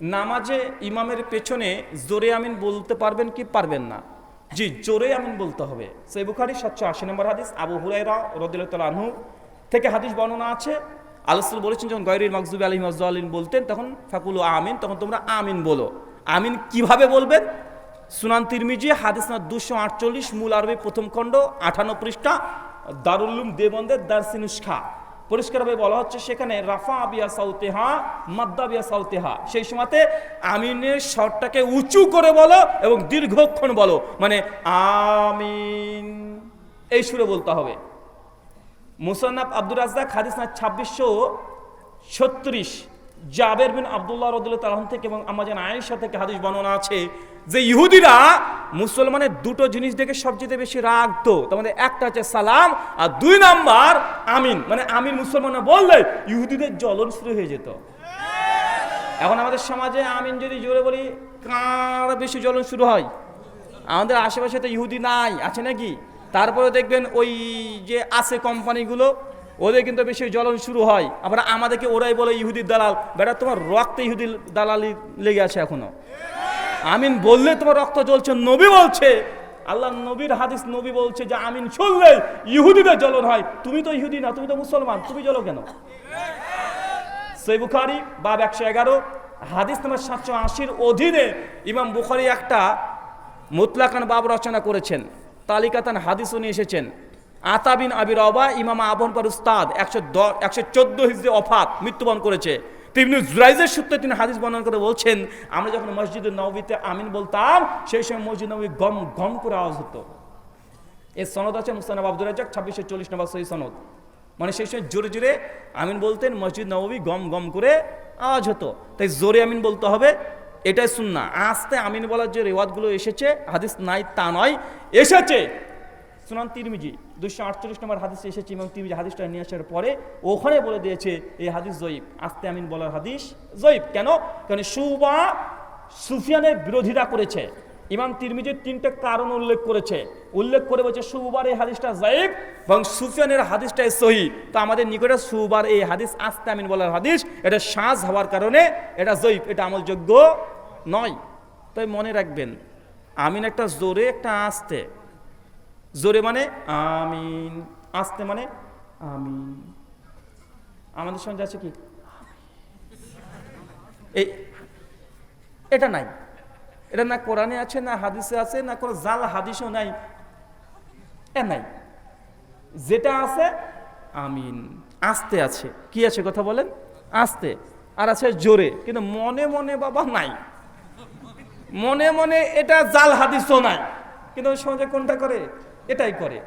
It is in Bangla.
নামাজে ইমামের পেছনে জোরে আমিন বলতে পারবেন কি পারবেন না? জি, জোরে আমিন বলতে হবে। সেই বুখারি, সাতশো আশি নম্বর হাদিস, আবু হুরাইরা রদিল্লাহ আনহু থেকে হাদিস বর্ণনা আছে। আলসুল বলেছেন, যখন গৈরির মকজুব আলী মজলিন বলতেন, তখন ফাকুল আমিন, তখন তোমরা আমিন বলো। আমিন কীভাবে বলবেন? সুনান তিরমিজি, হাদিস না দুশো আটচল্লিশ, মূল আরবি প্রথম খণ্ড, আঠান্ন পৃষ্ঠা দারুল্লুম দেবন্দের দার্সিনুষ্খা পরিষ্কারভাবে বলা হচ্ছে সেখানে রাফা আবিয়া সাউতেহা, মাদ্দা বিয়া সাউতেহা। সেই সময়তে আমিনের স্বরটাকে উঁচু করে বলো এবং দীর্ঘক্ষণ বলো। মানে আমিন। এই সুরে বলতে হবে। মুসান্নাফ আব্দুর রাজ্জাক, হাদিস না ছাব্বিশশো ছত্রিশ, জাবের বিন আবদুল্লাহ রদুল্লাহ তালাম থেকে এবং আমাজান আয়েশা থেকে হাদিস বর্ণনা আছে যে ইহুদিরা মুসলমানের দুটো জিনিস দেখে সবচেয়ে বেশি রাখতো তার মধ্যে একটা হচ্ছে সালাম আর দুই নাম্বার আমিন। মানে আমিন মুসলমানরা বললে ইহুদিদের জ্বলন শুরু হয়ে যেত। এখন আমাদের সমাজে আমিন যদি জোরে বলি, কার বেশি জ্বলন শুরু হয়? আমাদের আশেপাশে তো ইহুদি নাই, আছে নাকি? তারপরে দেখবেন ওই যে আছে কোম্পানিগুলো, ওদের কিন্তু বেশি জ্বলন শুরু হয়। আবার আমাদেরকে ওরাই বলে ইহুদির দালাল। বেটা, তোমার রক্তে ইহুদির দালালি লেগে আছে এখনও। আমিন বললে তোমার রক্ত জ্বলছে, নবী বলছে, আল্লাহ নবীর হাদিস নবী বলছে যে আমিন শুনলে ইহুদিদের জ্বলন হয়। তুমি তো ইহুদি না, তুমি তো মুসলমান, তুমি জ্বলো কেন? সই বুখারি, বাব একশো এগারো, হাদিস নাম্বার সাতশো আশির অধীনে ইমাম বুখারি একটা মুতলাকান বাব রচনা করেছেন, তালিকাতান হাদিসও নিয়ে এসেছেন। আতাবিন আবির অবা ইমাম আবন পর উস্তাদ, একশো দশ একশো চোদ্দ হিজড়ি অফাত মৃত্যুবরণ করেছে। তিনি জুরাইজের সূত্রে তিনি হাদিস বর্ণনা করে বলছেন, আমরা যখন মসজিদের নবীতে আমিন বলতাম, সেই সময় মসজিদ নবী গম গম করে আওয়াজ হতো। এর সনদ আছে মুস্তানাব আব্দুল রাজাক ছাব্বিশশো চল্লিশ নম্বর সহি সনদ। মানে সেই সময় জোরে জোরে আমিন বলতেন মসজিদ নবী গম গম করে আওয়াজ হতো। তাই জোরে আমিন বলতে হবে, এটাই শুননা আস্তে আমিন বলার যে রেওয়াজগুলো এসেছে, হাদিস নাই তা নয়, এসেছে। সুনান তিরমিজি দুশো আটচল্লিশ নম্বর হাদিস এসেছে এবং তিরমিজি হাদিসটা নিয়ে আসার পরে ওখানে বলে দিয়েছে, এই হাদিস জয়ীব। আস্তে আমিন বলার হাদিস জয়ীব। কেন? কারণ সুবা সুফিয়ানের বিরোধিতা করেছে। ইমাম তিরমিজির তিনটে কারণ উল্লেখ করেছে। উল্লেখ করে বলছে, সুবার এই হাদিসটা জাইব এবং সুফিয়ানের হাদিসটাই সহি। তো আমাদের নিকটে সুবার এই হাদিস আস্তে আমিন বলার হাদিস, এটা সাজ হওয়ার কারণে এটা জয়ীব, এটা আমলযোগ্য নয়। তাই মনে রাখবেন, আমিন একটা জোরে একটা আস্তে জোরে মানে আমিন, আস্তে মানে আমিন। আমাদের সঙ্গে আছে কি? এই, এটা নাই। এটা না কোরআনে আছে, না হাদিসে আছে, না কোনো জাল হাদিসও নাই। এ নাই। যেটা আছে, আমিন। আস্তে আছে। কি আছে কথা বলেন? আস্তে। আর আছে জোরে। কিন্তু মনে মনে বাবা নাই। মনে মনে এটা জাল হাদিসও নাই। কিন্তু সমাজে কোনটা করে? এটাই করে।